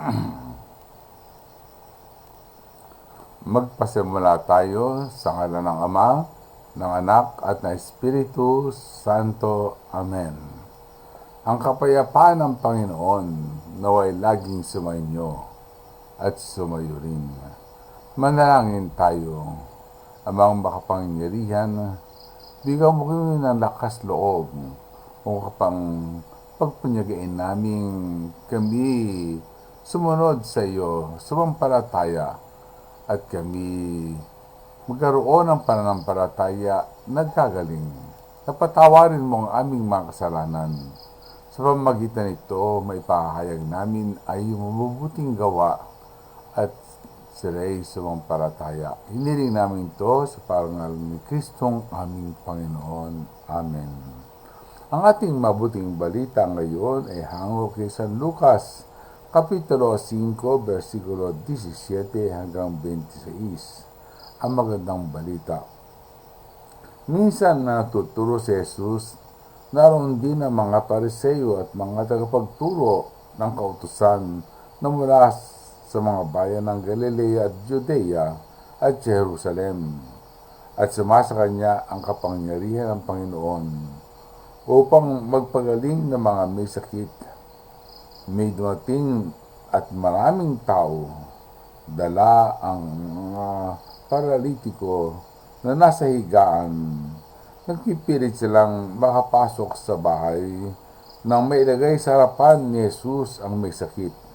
Magpasimula tayo sa ngalan ng Ama, ng Anak at ng Espiritu Santo. Amen. Ang kapayapaan ng Panginoon naway laging sumainyo at sumayo rin. Manalangin tayo, Amang makapangyarihan, bigyan mo kami ng lakas loob o kapang pagpunyagain namin kami sumunod sa iyo, sumampalataya at kami magkaroon ng pananampalataya nagkagaling. Napatawarin mo ang aming mga kasalanan. Sa pamagitan nito, maipahayag namin ay mabubuting gawa at sila'y sumampalataya. Hiniling namin ito sa parangal ni Kristong aming Panginoon. Amen. Ang ating mabuting balita ngayon ay hango kay San Lucas, Kapitulo 5, versikulo 17 hanggang 26. Ang magandang balita. Minsan na natuturo si Jesus, naroon din ang mga pariseyo at mga tagapagturo ng kautusan na mula sa mga bayan ng Galilea at Judea at Jerusalem at sumasa kanya ang kapangyarihan ng Panginoon upang magpagaling ng mga may sakit. May dumating at maraming tao dala ang mga paralitiko na nasa higaan. Nagpipilit silang makapasok sa bahay nang mailagay sa harapan ni Jesus ang may sakit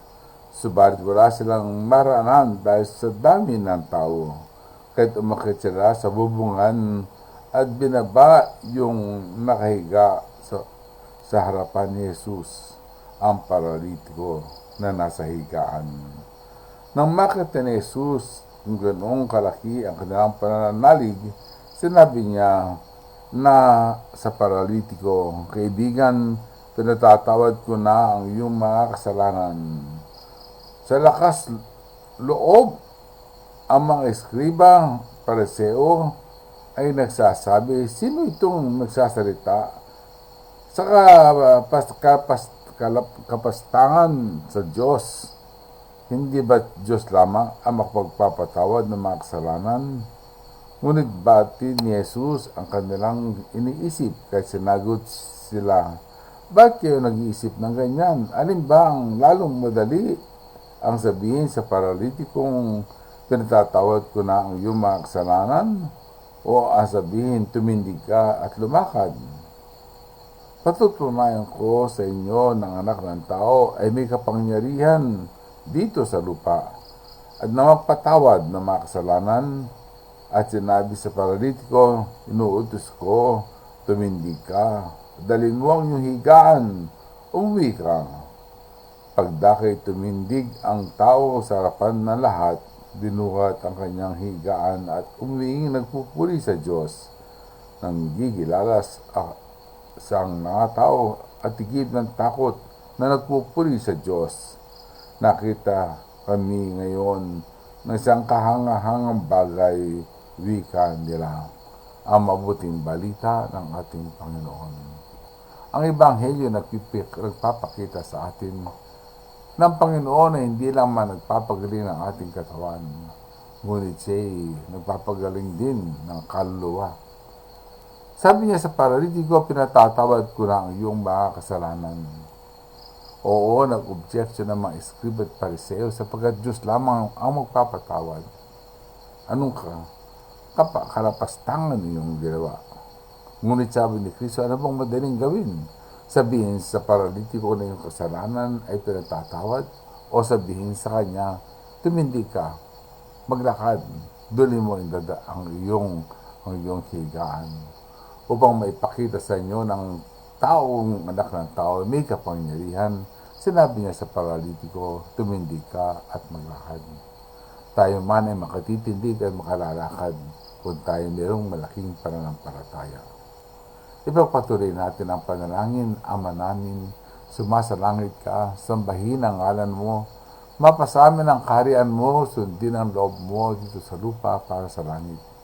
Subalit wala silang maranan dahil sa dami ng tao. Kahit umakit sila sa bubungan at binaba yung nakahiga sa, sa harapan ni Jesus, ang paralitiko na nasa higaan. Nang makita ni Jesus kung ganoong kalaki ang kanilang pananalig, sinabi niya na sa paralitiko, Kaibigan, pinatatawad ko na ang iyong mga kasalanan sa lakas loob, ang mga eskriba, pareseo, ay nagsasabi, sino itong nagsasalita sa kapas, kapas, kalap, kapastangan sa Diyos? Hindi ba Diyos lamang ang makapagpapatawad ng mga kasalanan? Ngunit bati ni Jesus ang kanilang iniisip kahit sinagot sila, Bakit kayo nag-iisip ng ganyan? Alin ba ang lalong madali ang sabihin sa paralitikong pinatatawad ko na ang iyong mga kasalanan o ang sabihin tumindig ka at lumakad. Patutunayan ko sa inyo ng anak ng tao ay may kapangyarihan dito sa lupa at na magpatawad ng mga kasalanan at sinabi sa paralitiko, inuutos ko, tumindig ka, dalin mo ang iyong higaan, umuwi ka. Pagdakay tumindig ang tao sa harapan ng lahat, binuhat ang kanyang higaan at umiing nagpupuri sa Diyos. Nang gigilalas ah, sa mga tao at tigib ng takot na nagpupuri sa Diyos. Nakita kami ngayon ng isang kahangahangang bagay wika nila ang mabuting balita ng ating Panginoon. Ang Ebanghelyo nagpipik, nagpapakita sa atin ng Panginoon na hindi lang man nagpapagaling ng ating katawan, ngunit siya'y nagpapagaling din ng kaluluwa. Sabi niya sa paralitiko, pinatatawad ko na ang iyong mga kasalanan. Oo, nag-object siya ng mga eskrib at pariseo sapagkat Diyos lamang ang magpapatawad. Anong ka? Kapa, kalapastangan iyong ginawa. Ngunit sabi ni Kristo, ano bang madaling gawin? Sabihin sa paralitiko na yung kasalanan ay pinatatawad o sabihin sa kanya, tumindi ka, maglakad, duli mo ang iyong, ang iyong higaan upang maipakita sa inyo ng taong anak ng tao may kapangyarihan, sinabi niya sa paralitiko, tumindi ka at maglakad. Tayo man ay makatitindig at makalalakad kung tayo mayroong malaking pananampalataya. Ipagpatuloy natin ang panalangin, Ama namin, sumasalangit ka, sambahin ang ngalan mo, mapasamin ang kaharian mo, sundin ang loob mo dito sa lupa para sa langit.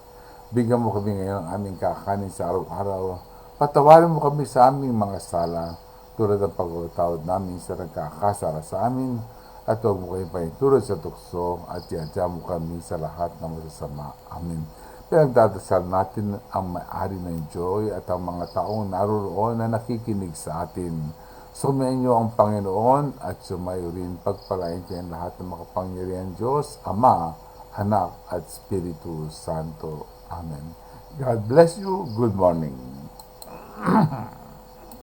Bigyan mo kami ngayon ang aming kakanin sa araw-araw. Patawarin mo kami sa aming mga sala, tulad ng pagkatawad namin sa nagkakasala sa amin, at huwag mo kayong paitulad sa tukso at yadya mo kami sa lahat ng masasama. Amen. Pinagdadasal natin ang may-ari ng joy at ang mga taong naroon na nakikinig sa atin. Sumayin ang Panginoon at sumayo rin pagpalain kayo lahat ng makapangyarihan Diyos, Ama, Anak at Espiritu Santo. Amen. God bless you. Good morning.